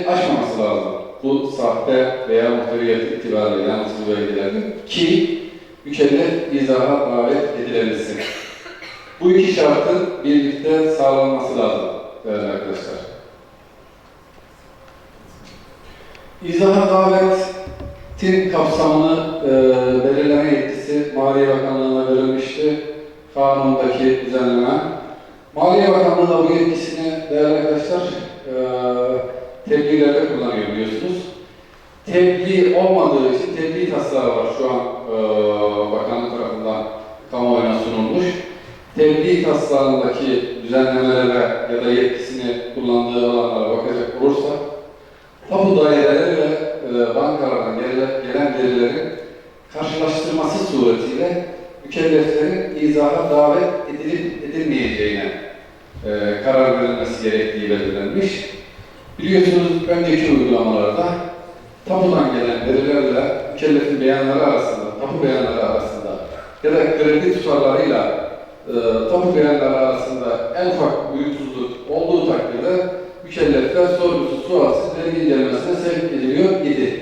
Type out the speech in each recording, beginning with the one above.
aşmaması lazım. Bu sahte veya muhteviyet itibariyle yanlışsız belgelerin ki mükellef izaha davet edilebilsin. Bu iki şartın birlikte sağlanması lazım değerli arkadaşlar. İzaha davetin kapsamını e, belirleme yetkisi Maliye Bakanlığı'na verilmişti. Kanundaki düzenleme. Maliye Bakanlığı da bu yetkisini değerli arkadaşlar e, tebliğlerde kullanıyor biliyorsunuz. Tebliğ olmadığı için tebliğ taslağı var şu an e, bakanlık tarafından kamuoyuna sunulmuş. Tebliğ taslağındaki düzenlemelere ya da yetkisini kullandığı alanlara bakacak olursak tapu daireleri ve e, bankalardan gelen verilerin karşılaştırması suretiyle mükelleflerin izaha davet edilip edilmeyeceğine e, karar verilmesi gerektiği belirlenmiş. Biliyorsunuz önceki uygulamalarda tapudan gelen verilerle mükellefin beyanları arasında, tapu beyanları arasında ya da kredi tutarlarıyla e, tapu beyanları arasında en ufak uyumsuzluk olduğu takdirde mükellefler sorgusuz sualsiz vergi incelemesine sevk ediliyor idi.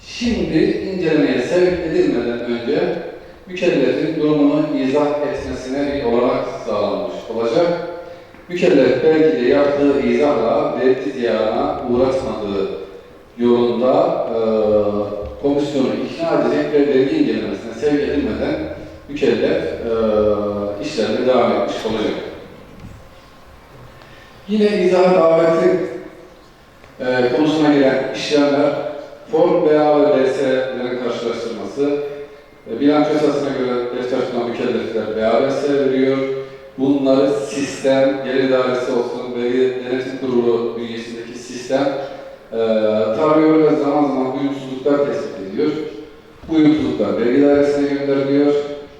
Şimdi incelemeye sevk edilmeden önce mükellefin durumunu izah etmesine bir olanak sağlanmış olacak. Mükellef belki de yaptığı izahla vergi ziyarına uğratmadığı yolunda e, komisyonu ikna edecek ve vergi incelemesine sevk edilmeden mükellef e, işlerine devam etmiş olacak. Yine izah davetin e, konusuna giren işlemler, form veya ve BS'lerin karşılaştırması, e, bilanço esasına göre defter tutan mükellefler BABS veriyor. Bunları sistem, gelir idaresi olsun, vergi denetim kurulu bünyesindeki sistem e, tarıyor ve zaman zaman uyumsuzluklar tespit ediyor. Bu uyumsuzluklar vergi dairesine gönderiliyor.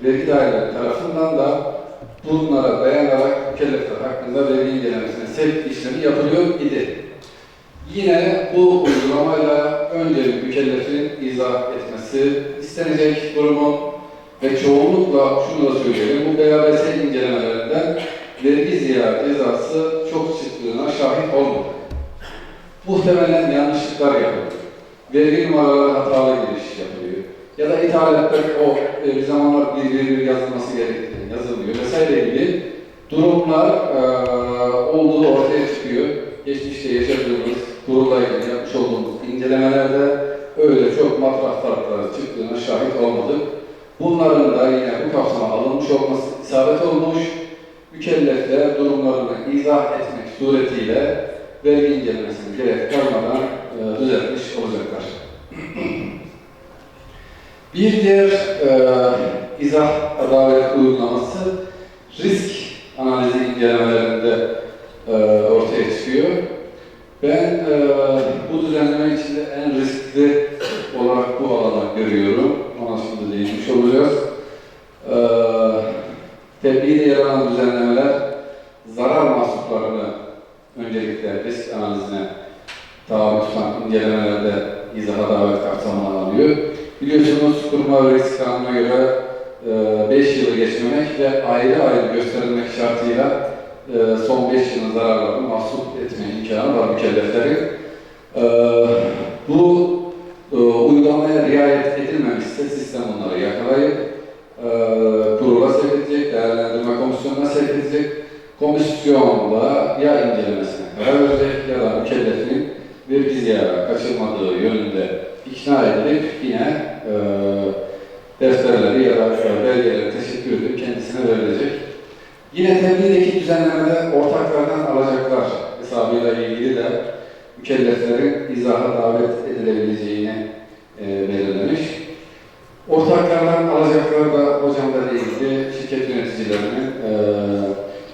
Vergi daireleri tarafından da bunlara dayanarak mükellefler hakkında vergi incelemesine sevk işlemi yapılıyor idi. Yine bu uygulamayla önce mükellefin izah etmesi istenecek durumu ve çoğunlukla şunu da söyleyelim, bu BABS incelemelerinden vergi ziyaret cezası çok çıktığına şahit olmadık. Muhtemelen yanlışlıklar yapılıyor. Vergi numaraları hatalı giriş yapılıyor. Ya da ithalatlar o e, bir zamanlar bir bir yazılması gerektiğini yazılmıyor vesaire gibi durumlar e, olduğu ortaya çıkıyor. Geçmişte yaşadığımız kurulda ilgili yapmış olduğumuz incelemelerde öyle çok matrah farkları çıktığına şahit olmadık. Bunların da yine bu kapsama alınmış olması isabet olmuş. Mükellefler durumlarını izah etmek suretiyle vergi incelemesini gerek kalmadan e, düzeltmiş olacaklar. Bir diğer e, izah adalet uygulaması risk analizi incelemelerinde e, ortaya çıkıyor. Ben e, bu düzenleme içinde en riskli olarak bu alanı görüyorum. Ona şimdi değinmiş olacağız. E, tebliğde yer alan düzenlemeler zarar mahsuplarını öncelikle risk analizine tabi tutan incelemelerde izaha davet alıyor. Biliyorsunuz kurma ve risk kanununa göre 5 yılı geçmemek ve ayrı ayrı gösterilmek şartıyla e, son 5 yılın zararlarını mahsup etme imkanı var mükelleflerin. E, bu e, uygulamaya riayet edilmemişse sistem onları yakalayıp e, kurula sevk edecek, değerlendirme komisyonuna sevk edecek. Komisyonda ya incelemesine karar verecek ya da mükellefin vergi ziyara kaçırmadığı yönünde ikna edilip yine e, defterleri ya da belgeleri teşekkür edip kendisine verilecek. Yine tebliğdeki düzenlemede ortaklardan alacaklar hesabıyla ilgili de mükelleflerin izaha davet edilebileceğini e, belirlemiş. Ortaklardan alacaklar da hocam da ilgili şirket yöneticilerinin e,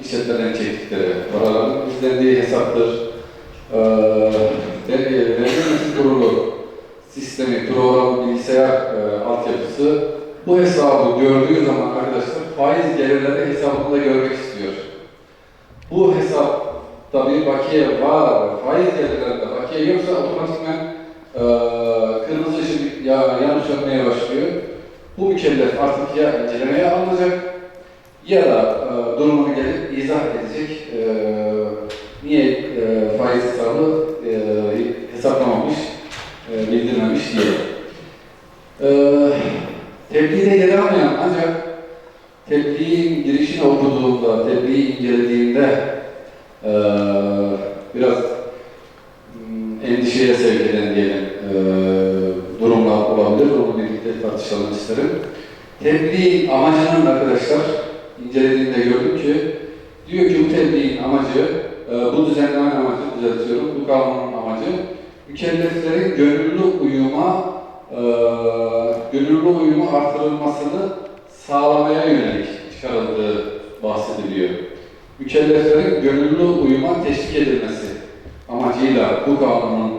işletmeden çektikleri paraların izlendiği hesaptır. E, Vergi Yönetim Kurulu sistemi, programı, bilgisayar e, altyapısı bu hesabı gördüğü zaman arkadaşlar faiz gelirleri hesabında görmek istiyor. Bu hesapta bir bakiye var, faiz gelirlerinde bakiye yoksa otomatikman e, kırmızı ışık ya, yanlış sönmeye başlıyor. Bu mükellef artık ya incelemeye alınacak ya da e, durumunu gelip izah edecek e, hesaplamamış, e, bildirmemiş diye. Ee, tebliğde yer almayan ancak tebliğin girişini okuduğumda, tebliği incelediğimde eee biraz hmm, endişeye sevk eden diyelim eee, durumlar olabilir. Onu birlikte tartışalım isterim. Tebliğin amacının arkadaşlar incelediğimde gördüm ki diyor ki bu tebliğin amacı, eee, bu düzenlemenin amacı, düzeltiyorum, bu kanunun amacı mükelleflerin gönüllü uyuma eee gönüllü uyumu artırılmasını sağlamaya yönelik çıkarıldığı bahsediliyor. Mükelleflerin gönüllü uyuma teşvik edilmesi amacıyla bu kanunun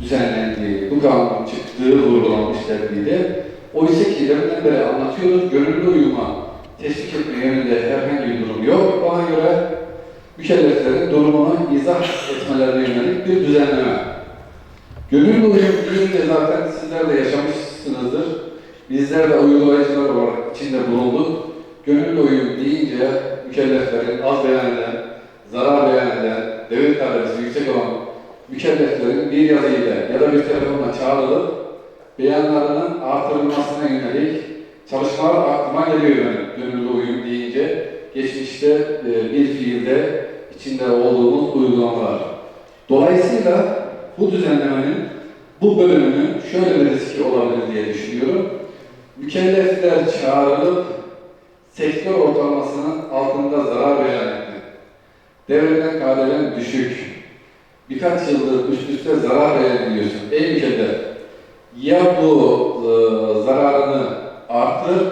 düzenlendiği, bu kanunun çıktığı vurgulanmış tebliğde. Oysa ki deminden beri anlatıyoruz, gönüllü uyuma teşvik etme yönünde herhangi bir durum yok. Bana göre mükelleflerin durumunu izah etmelerine yönelik bir düzenleme. Gönüllü uyum deyince zaten sizler de yaşamışsınızdır. Bizler de uygulayıcılar olarak içinde bulunduk. Gönüllü uyum deyince mükelleflerin az beyan zarar beyan eden, devlet kaidesi yüksek olan mükelleflerin bir yazıyla ya da bir telefonla çağrılıp beyanlarının artırılmasına yönelik çalışmalar aklıma geliyor benim gönüllü uyum deyince. Geçmişte e, bir fiilde içinde olduğumuz uygulamalar. Dolayısıyla bu düzenlemenin bu bölümünün şöyle bir riski olabilir diye düşünüyorum. Mükellefler çağrılıp sektör ortalamasının altında zarar etme, devreden KDV'nin düşük, birkaç yıldır üst üste zarar beyan ediyorsun. Ey mükellef, ya bu e, zararını artır,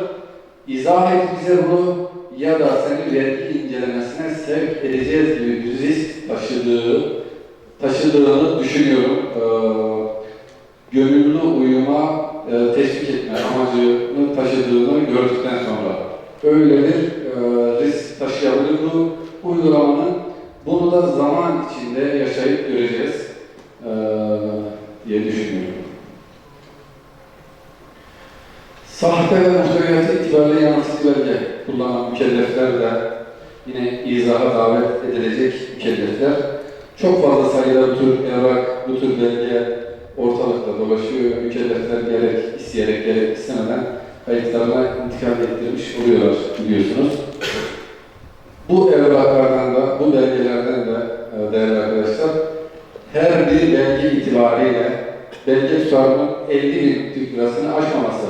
izah et bize bunu ya da seni vergi incelemesine sevk edeceğiz gibi bir risk taşıdığı, taşıdığını düşünüyorum. Ee, gönüllü uyuma e, teşvik etme amacını taşıdığını gördükten sonra öyle bir e, risk taşıyabilir bu uygulamanın. Bunu da zaman içinde yaşayıp göreceğiz e, diye düşünüyorum. Sahte ve muhteviyatı itibariyle yansıtıcı belge kullanan mükellefler de yine izaha davet edilecek mükellefler çok fazla sayıda bu tür evrak, bu tür belge ortalıkta dolaşıyor. Mükellefler gerek gerek istemeden kayıtlarına intikal ettirmiş oluyorlar biliyorsunuz. Bu evraklardan da, bu belgelerden de e, değerli arkadaşlar, her bir belge itibariyle belge tutarının 50 bin Türk lirasını aşmaması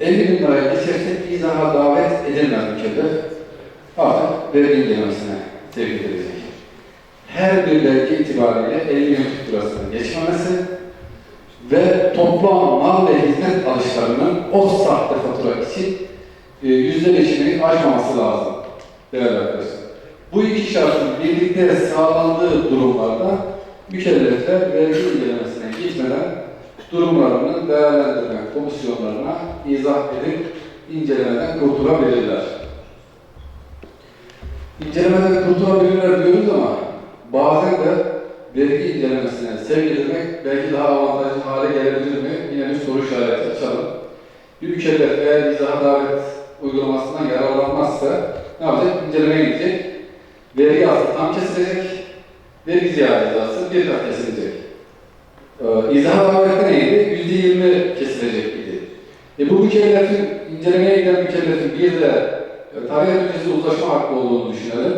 50 bin liraya geçersek izaha davet edilmez mükellef. Artık vergi incelemesine sevk edilecek. Her bir belge itibariyle 50 bin Türk lirasını geçmemesi ve toplam mal ve hizmet alışlarının o sahte fatura için e, yüzde beşini aşmaması lazım. Değerli arkadaşlar. Bu iki şartın birlikte sağlandığı durumlarda mükellefler vergi incelemesine gitmeden durumlarını değerlendirme komisyonlarına izah edip incelemeden kurtulabilirler. İncelemeden kurtulabilirler diyoruz ama bazen de vergi incelemesine sevk edilmek belki daha avantajlı hale gelebilir mi? Yine bir soru işareti açalım. Bir mükellef eğer izaha davet uygulamasından yararlanmazsa ne yapacak? İncelemeye gidecek. Vergi aslı tam kesilecek. Vergi ziyade cezası bir kat kesilecek. Ee, İzaha davette neydi? Yüzde yirmi kesilecek idi. E bu mükellefin, incelemeye giden mükellefin bir de e, tarih öncesi uzlaşma hakkı olduğunu düşünelim.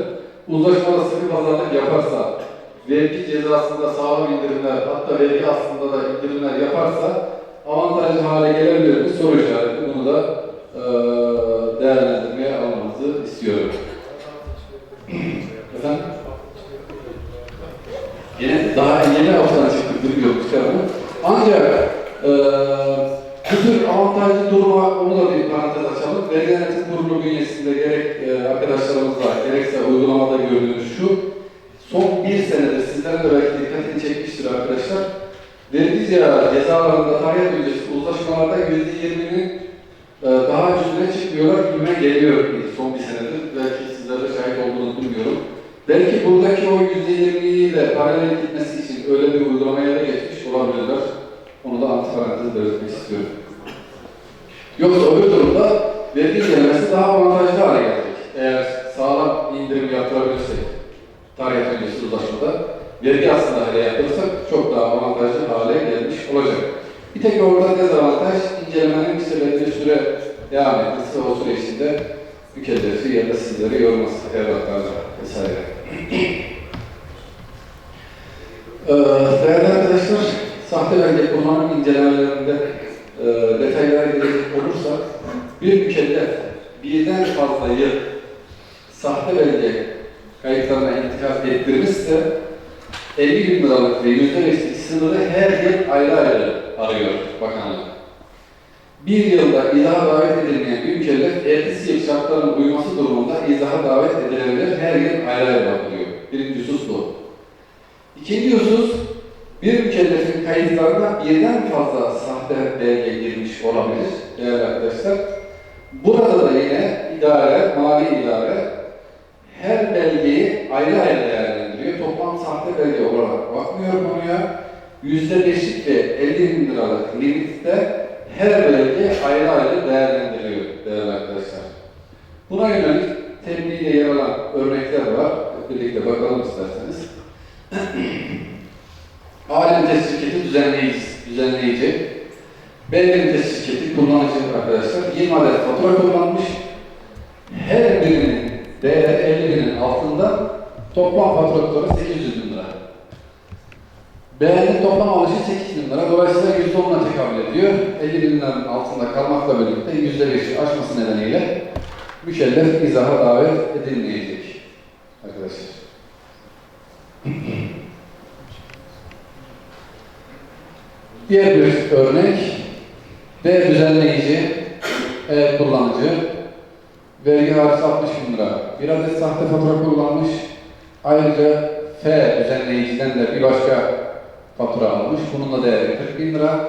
Uzlaşmada sıkı pazarlık yaparsa, vergi cezasında sağlam indirimler, hatta vergi aslında da indirimler yaparsa avantajlı hale gelebilir mi? Soru son bir senedir sizlerin de belki dikkatini çekmiştir arkadaşlar. Vergi ziyaret cezalarında tarih öncesi uzlaşmalarda yüzde yirminin e, daha üstüne çıkmıyorlar gibime geliyor son bir senedir. Belki sizler de şahit olduğunu bilmiyorum. Belki buradaki o %20'yi paralel gitmesi için öyle bir uygulamaya da geçmiş olabilirler. Onu da antiparantez belirtmek istiyorum. Yoksa öbür durumda vergi incelemesi daha avantajlı hale gelecek. Eğer sağlam indirim yaptırabilirsek tarih öncesi uzlaşmada vergi aslında hale yaptırırsak çok daha avantajlı hale gelmiş olacak. Bir tek orada dezavantaj incelemenin bir süre devam etmesi o süre içinde mükellefi ya da sizleri yorması, evraklarla vesaire. Ee, değerli arkadaşlar, sahte belge kullanım incelemelerinde e, detaylara gelecek olursak, bir mükellef birden fazla yıl sahte belge kayıtlarına intikal ettirmişse 50 bin liralık ve %5'lik sınırı her yıl ayrı ayrı arıyor bakanlık. Bir yılda izaha davet edilmeyen bir mükellef ertesi yıl şartların uyması durumunda izaha davet edilebilir. Her yıl ayrı ayrı bakılıyor. Birinci husus bu. İkinci husus, bir mükellefin kayıtlarına birden fazla sahte belge girmiş olabilir değerli arkadaşlar. Burada da yine idare, mali idare her belgeyi ayrı ayrı değerlendiriyor. Toplam sahte belge olarak bakmıyor konuya. Yüzde beşlik ve 50 bin liralık limitte her belge ayrı ayrı değerlendiriliyor değerli arkadaşlar. Buna yönelik tebliğde yer alan örnekler var. Birlikte bakalım isterseniz. A limites şirketi düzenleyici, düzenleyici. B limites şirketi kullanıcı arkadaşlar 20 adet fatura kullanmış. Her birinin değeri 50 binin altında toplam fatura tutarı 800 bin lira. B'nin toplam alışı 8 bin lira. Dolayısıyla %10'una tekabül ediyor. 50 bin altında kalmakla birlikte %5'i aşması nedeniyle mükellef izaha davet edilmeyecek. Arkadaşlar. Diğer bir örnek, D düzenleyici, E kullanıcı, vergi harcı 60 bin lira. Bir adet sahte fatura kullanmış, ayrıca F düzenleyiciden de bir başka fatura almış, bunun da değeri 40 bin lira.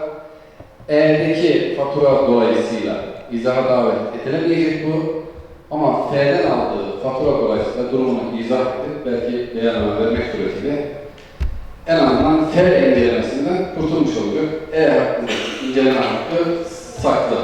E'deki fatura dolayısıyla izaha davet edilemeyecek bu. Ama F'den aldığı fatura dolayısıyla durumunu izah edip belki beyanlama vermek suretiyle en azından F incelemesinden kurtulmuş olacak. E hakkında inceleme hakkı saklı